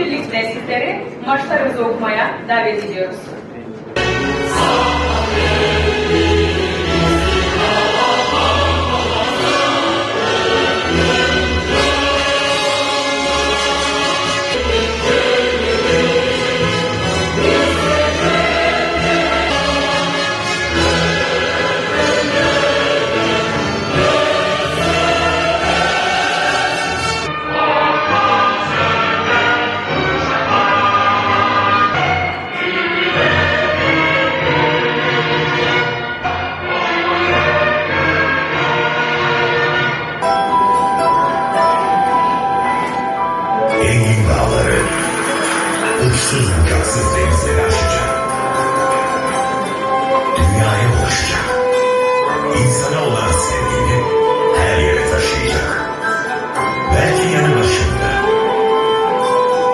birlikte sizleri maçlarımızı okumaya davet ediyoruz. Bucaksız denizleri aşacak. Dünyaya ulaşacak. İnsana olan sevgini her yere taşıyacak. Belki yanı başında,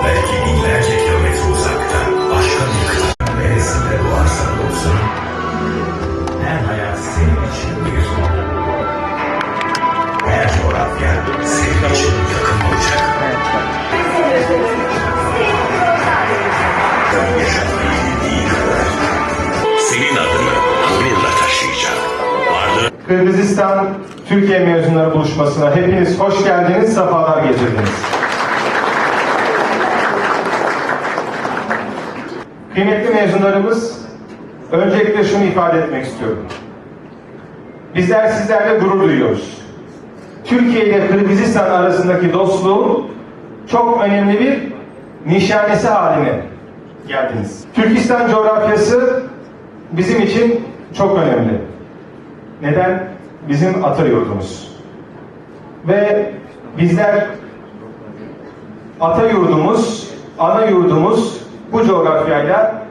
belki binlerce kilometre uzakta, başka bir kıta. Neresinde doğarsan olsun, her hayat senin Kırgızistan Türkiye mezunları buluşmasına hepiniz hoş geldiniz, sefalar getirdiniz. Kıymetli mezunlarımız, öncelikle şunu ifade etmek istiyorum. Bizler sizlerle gurur duyuyoruz. Türkiye ile Kırgızistan arasındaki dostluğun çok önemli bir nişanesi haline geldiniz. Türkistan coğrafyası bizim için çok önemli. Neden? Bizim ata yurdumuz. Ve bizler ata yurdumuz, ana yurdumuz bu coğrafyayla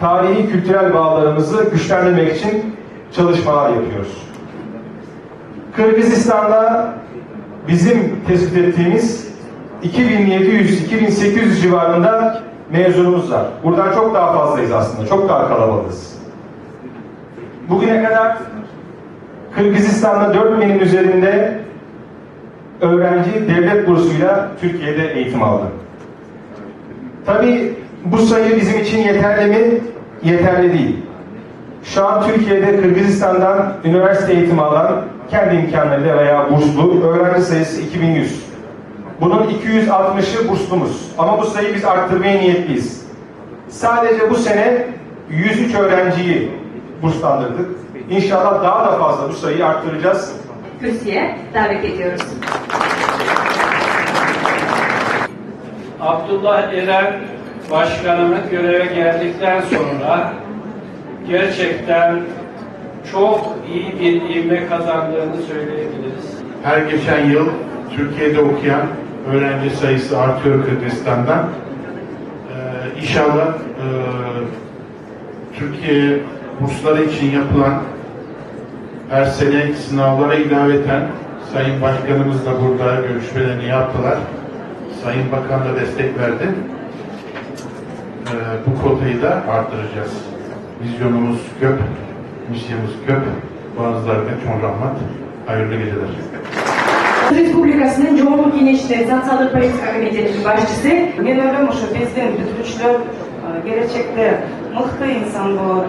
tarihi kültürel bağlarımızı güçlendirmek için çalışmalar yapıyoruz. Kırgızistan'da bizim tespit ettiğimiz 2700-2800 civarında mezunumuz var. Buradan çok daha fazlayız aslında. Çok daha kalabalığız. Bugüne kadar Kırgızistan'da 4000'in üzerinde öğrenci devlet bursuyla Türkiye'de eğitim aldı. Tabii bu sayı bizim için yeterli mi? Yeterli değil. Şu an Türkiye'de Kırgızistan'dan üniversite eğitimi alan kendi imkanlarıyla veya burslu öğrenci sayısı 2100. Bunun 260'ı burslumuz. Ama bu sayıyı biz arttırmaya niyetliyiz. Sadece bu sene 103 öğrenciyi burslandırdık. İnşallah daha da fazla bu sayıyı arttıracağız. Kürsüye davet ediyoruz. Abdullah Eren Başkanımız göreve geldikten sonra gerçekten çok iyi bir ivme kazandığını söyleyebiliriz. Her geçen yıl Türkiye'de okuyan öğrenci sayısı artıyor Kırgızistan'dan. Ee, inşallah e, Türkiye bursları için yapılan her sene sınavlara ilaveten Sayın Başkanımız da burada görüşmelerini yaptılar. Sayın Bakan da destek verdi. Ee, bu kotayı da arttıracağız. Vizyonumuz köp, misyonumuz köp. Bazılarına çok rahmet. Hayırlı geceler. Республикасының жоғарғы кеңесінде социалдық политика комитетінің басшысы мен ойлаймын ошо биздин бүтүрүүчүлөр э, келечекте мыкты инсан болот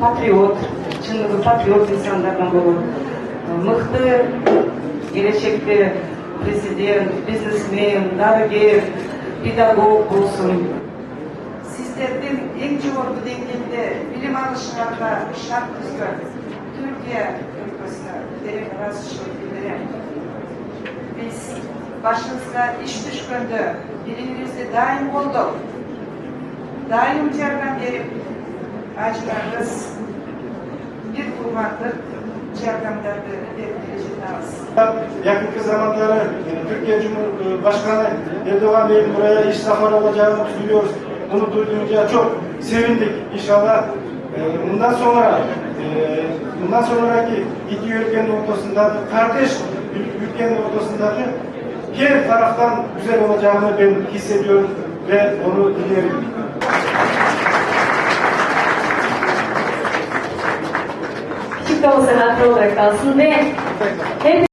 патриот чындыгы патриот инсандардан болот Э, мыкты келечекте президент бизнесмен дарыгер педагог болсун сиздердин эң жогорку деңгээлде билим алышыңарга шарт түзгөн түркия өлкөсүнө терең ыраазычылык билдирем биз башыбызга иш түшкөндө бири бирибизди дайым колдоп дайым жардам берип ажырагыз bir kurmaktır. Çerkemlerde Yakın zamanlarda Türkiye Cumhurbaşkanı e, Erdoğan Bey'in buraya iş safar olacağını duyuyoruz. Bunu duyduğunca çok sevindik. İnşallah e, bundan sonra e, bundan sonraki iki ülkenin ortasında kardeş ülkenin ortasındaki her taraftan güzel olacağını ben hissediyorum ve onu dilerim. 下がっておりますね。